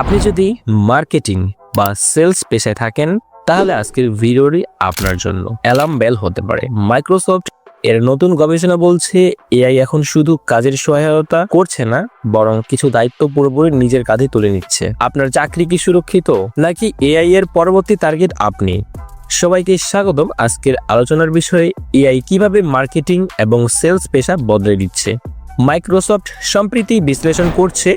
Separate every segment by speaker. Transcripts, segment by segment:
Speaker 1: আপনি যদি মার্কেটিং বা সেলস পেশায় থাকেন, তাহলে আজকের ভিডিওটি আপনার জন্য অ্যালার্ম বেল হতে পারে। মাইক্রোসফট এর নতুন গবেষণা বলছে, এআই এখন শুধু কাজের সহায়তা করছে না, বরং কিছু দায়িত্ব পুরোপুরি নিজের কাঁধে তুলে নিচ্ছে। আপনার চাকরি কি সুরক্ষিত, নাকি এআই এর পরবর্তী টার্গেট আপনি? সবাইকে স্বাগতম আজকের আলোচনার বিষয়ে, এআই কীভাবে মার্কেটিং এবং সেলস পেশা বদলে দিচ্ছে। মাইক্রোসফট সম্প্রতি বিশ্লেষণ করছে,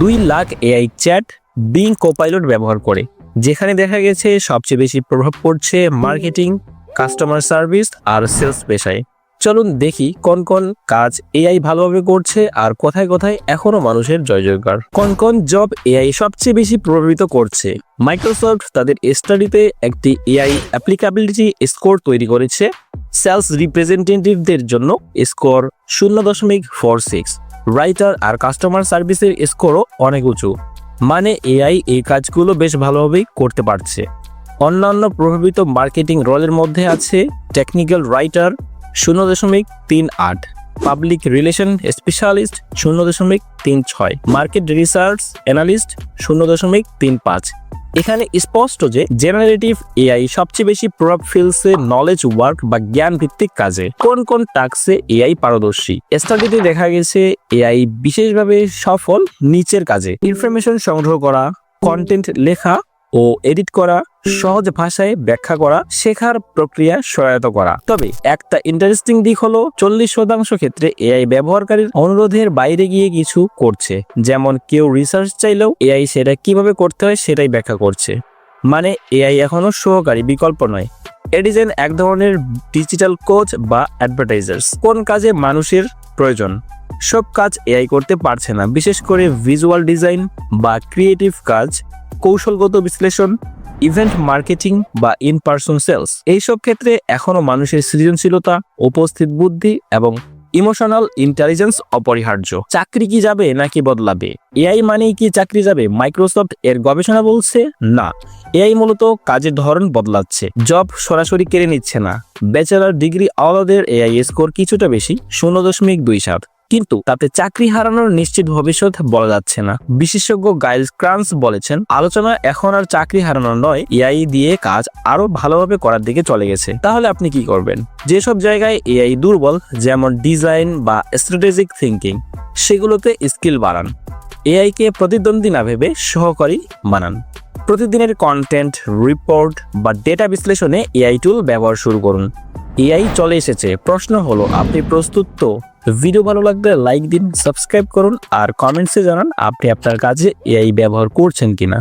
Speaker 1: দুই lakh AI chat Bing Copilot ব্যবহার করে, যেখানে দেখা গেছে সবচেয়ে বেশি প্রভাব পড়ছে মার্কেটিং কাস্টমার সার্ভিস আর সেলস পেশায়। চলুন দেখি কোন কোন কাজ এআই ভালোভাবে করছে আর কোথায় কোথায় এখনও মানুষের জয় জয়কার কোন কোন জব এআই সবচেয়ে বেশি প্রভাবিত করছে? মাইক্রোসফট তাদের স্টাডিতে একটি এআই অ্যাপ্লিকাবিলিটি স্কোর তৈরি করেছে। সেলস রিপ্রেজেন্টেটিভদের জন্য স্কোর শূন্য দশমিক ফোর সিক্স রাইটার আর কাস্টমার সার্ভিসের স্কোরও অনেক উঁচু। মানে এআই এই কাজগুলো বেশ ভালোভাবেই করতে পারছে। অন্যান্য প্রভাবিত মার্কেটিং রোলের মধ্যে আছে টেকনিক্যাল রাইটার শূন্য দশমিক তিন আট পাবলিক রিলেশন স্পেশালিস্ট শূন্য দশমিক তিন ছয় মার্কেট রিসার্চ অ্যানালিস্ট শূন্য দশমিক তিন পাঁচ। এখানে স্পষ্ট যে জেনারেটিভ এআই সবচেয়ে বেশি প্রভাব ফেলছে নলেজ ওয়ার্ক বা জ্ঞান ভিত্তিক কাজে কোন কোন টাস্কে এআই পারদর্শী? স্টাডিতে দেখা গেছে এআই বিশেষভাবে সফল নিচের কাজে। ইনফরমেশন সংগ্রহ করা কন্টেন্ট লেখা ও এডিট করা, সহজ ভাষায় ব্যাখ্যা করা, শেখার প্রক্রিয়া সহায়তা করা। তবে একটা ইন্টারেস্টিং দিক হলো, চল্লিশ শতাংশ ক্ষেত্রে এআই ব্যবহারকারীর অনুরোধের বাইরে গিয়ে কিছু করছে। যেমন কেউ রিসার্চ চাইলেও এআই সেটা কীভাবে করতে হয় সেটাই ব্যাখ্যা করছে। মানে এআই এখনও সহকারী বিকল্প নয়। এডিজেন এক ধরনের ডিজিটাল কোচ বা অ্যাডভার্টাইজার্স কোন কাজে মানুষের প্রয়োজন? সব কাজ এআই করতে পারছে না। বিশেষ করে ভিজুয়াল ডিজাইন বা ক্রিয়েটিভ কাজ, কৌশলগত বিশ্লেষণ ইভেন্ট মার্কেটিং বা ইন পার্সন সেলস এইসব ক্ষেত্রে এখনও মানুষের সৃজনশীলতা, উপস্থিত বুদ্ধি এবং ইমোশনাল ইন্টেলিজেন্স অপরিহার্য। চাকরি কি যাবে নাকি বদলাবে? এআই মানেই কি চাকরি যাবে? মাইক্রোসফট এর গবেষণা বলছে না। এআই মূলত কাজের ধরন বদলাচ্ছে। জব সরাসরি কেড়ে নিচ্ছে না। ব্যাচেলার ডিগ্রি আওয়ালাদের এআই স্কোর কিছুটা বেশি, শূন্য দশমিক দুই সাত। কিন্তু তাতে চাকরি হারানোর নিশ্চিত ভবিষ্যৎ বলা যাচ্ছে না। বিশেষজ্ঞ গাইল ক্রান্স বলেছেন, আলোচনা এখন আর চাকরি হারানো নয়, এআই দিয়ে কাজ আরও ভালোভাবে করার দিকে চলে গেছে। তাহলে আপনি কি করবেন? যেসব জায়গায় এআই দুর্বল, যেমন ডিজাইন বা স্ট্র্যাটেজিক থিঙ্কিং সেগুলোতে স্কিল বাড়ান। এআই কে প্রতিদ্বন্দ্বী না ভেবে সহকারী বানান। প্রতিদিনের কন্টেন্ট, রিপোর্ট বা ডেটা বিশ্লেষণে এআই টুল ব্যবহার শুরু করুন। এআই চলে এসেছে। প্রশ্ন হলো, আপনি প্রস্তুত তো? ভিডিও ভালো লাগলে লাইক দিন সাবস্ক্রাইব করুন আর কমেন্টসে জানান, আপনি আপনার কাজে এআই ব্যবহার করছেন কিনা।